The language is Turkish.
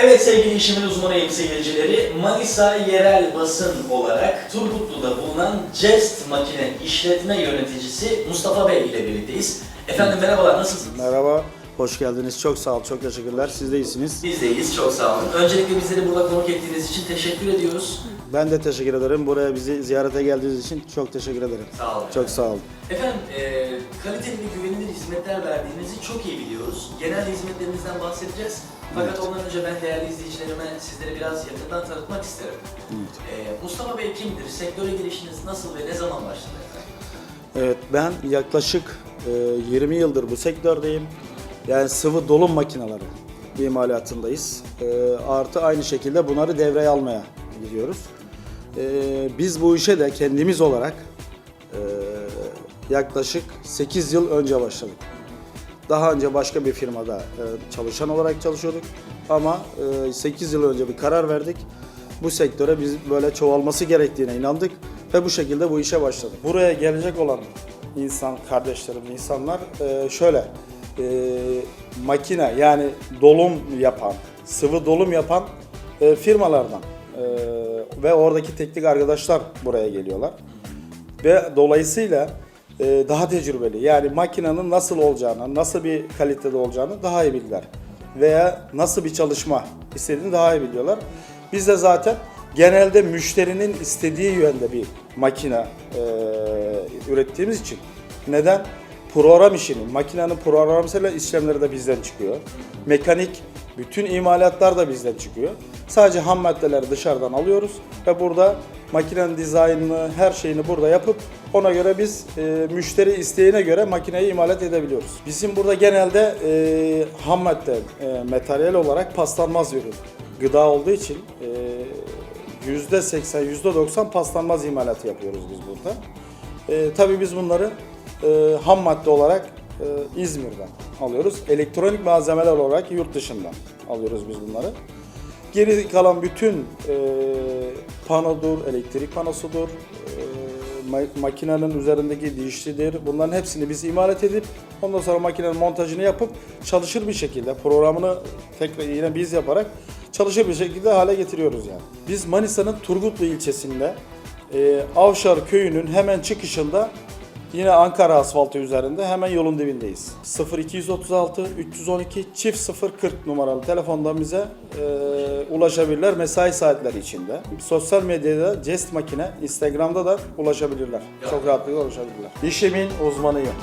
Evet sevgili işimin uzmanıyım seyircileri. Manisa yerel basın olarak Turgutlu'da bulunan Jest Makine işletme yöneticisi Mustafa Bey ile birlikteyiz. Efendim merhabalar nasılsınız? Merhaba, hoş geldiniz. Çok sağ ol, çok teşekkürler. Siz de iyisiniz. Biz de iyiyiz çok sağ olun. Öncelikle bizleri burada konuk ettiğiniz için teşekkür ediyoruz. Ben de teşekkür ederim. Buraya bizi ziyarete geldiğiniz için çok teşekkür ederim. Sağ olun. Çok sağ olun. Efendim e, kaliteli ve güvenilir hizmetler verdiğinizi çok iyi biliyoruz. Genel hizmetlerinizden bahsedeceğiz. Fakat ondan önce ben değerli izleyicilerime sizleri biraz yakından tanıtmak isterim. E, Mustafa Bey kimdir? Sektöre girişiniz nasıl ve ne zaman başladı? Evet, ben yaklaşık e, 20 yıldır bu sektördeyim. Yani sıvı dolum makineleri imalatındayız. E, artı aynı şekilde bunları devreye almaya gidiyoruz. E, biz bu işe de kendimiz olarak e, yaklaşık 8 yıl önce başladık. Daha önce başka bir firmada e, çalışan olarak çalışıyorduk. Ama 8 yıl önce bir karar verdik. Bu sektöre biz böyle çoğalması gerektiğine inandık ve bu şekilde bu işe başladık. Buraya gelecek olan insan kardeşlerim, insanlar e, şöyle e, makine yani dolum yapan, sıvı dolum yapan e, firmalardan e, ve oradaki teknik arkadaşlar buraya geliyorlar ve dolayısıyla e, daha tecrübeli. Yani makinenin nasıl olacağını, nasıl bir kalitede olacağını daha iyi bilirler. Veya nasıl bir çalışma istediğini daha iyi biliyorlar. Biz de zaten genelde müşterinin istediği yönde bir makine e, ürettiğimiz için. Neden? Program işini, makinenin programsal işlemleri de bizden çıkıyor. Mekanik, bütün imalatlar da bizden çıkıyor. Sadece ham maddeleri dışarıdan alıyoruz ve burada makinenin dizaynını, her şeyini burada yapıp ona göre biz e, müşteri isteğine göre makineyi imalat edebiliyoruz. Bizim burada genelde e, ham madde, e, materyal olarak paslanmaz ürün. Gıda olduğu için e, %80, %90 paslanmaz imalatı yapıyoruz biz burada. E, tabii biz bunları e, ham madde olarak e, İzmir'den alıyoruz. Elektronik malzemeler olarak yurt dışından alıyoruz biz bunları. Geri kalan bütün e, panodur, elektrik panosudur, e, ma- makinenin üzerindeki dişlidir. Bunların hepsini biz imalat edip ondan sonra makinenin montajını yapıp çalışır bir şekilde programını tekrar yine biz yaparak çalışır bir şekilde hale getiriyoruz yani. Biz Manisa'nın Turgutlu ilçesinde e, Avşar köyünün hemen çıkışında Yine Ankara asfaltı üzerinde hemen yolun dibindeyiz. 0236 312 çift 040 numaralı telefondan bize e, ulaşabilirler mesai saatleri içinde. Sosyal medyada Jest Makine, Instagram'da da ulaşabilirler. Çok rahatlıkla ulaşabilirler. İşimin uzmanıyım.